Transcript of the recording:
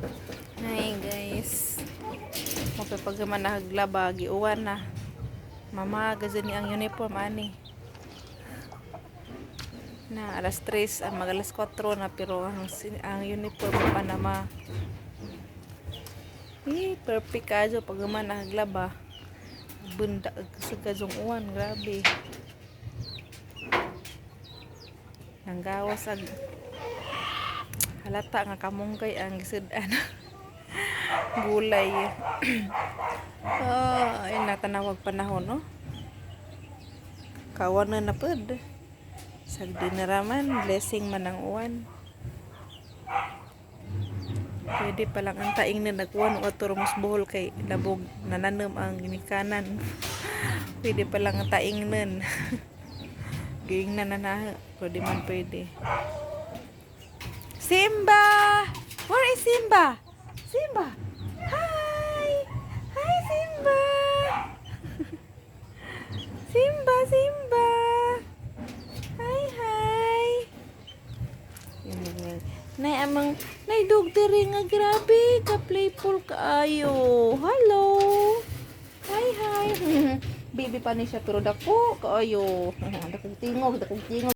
Hi guys. Mapapagaman na haglaba, giuwan na. Mama, gazan ni ang uniform ani. Na alas 3, ang mag alas 4 na pero ang, ang uniform pa na ma. Eh, perfect kayo pagaman na haglaba. Bunda sa gazong uwan, grabe. Nanggawas ag halata nga kamunggay ang gisudan. Gulay. Ah, ay natanawag panahon, no? Kawan na napod. Sagdi na raman, blessing man ang uwan. Pwede pa lang ang taing na nagkuhan o turmos buhol kay labog nananam ang ginikanan. Pwede pa lang ang taing nun. Gawing na na Pwede man pwede. Simba! Where is Simba? Simba! Hi! Hi, Simba! Simba, Simba! Hi, hi! Nay, amang, nay, dugdiri nga, grabe, ka playful kaayo. Hello! Hi, hi! Baby pa ni siya, pero dako, kaayo. Dakong tingog, dakong tingog.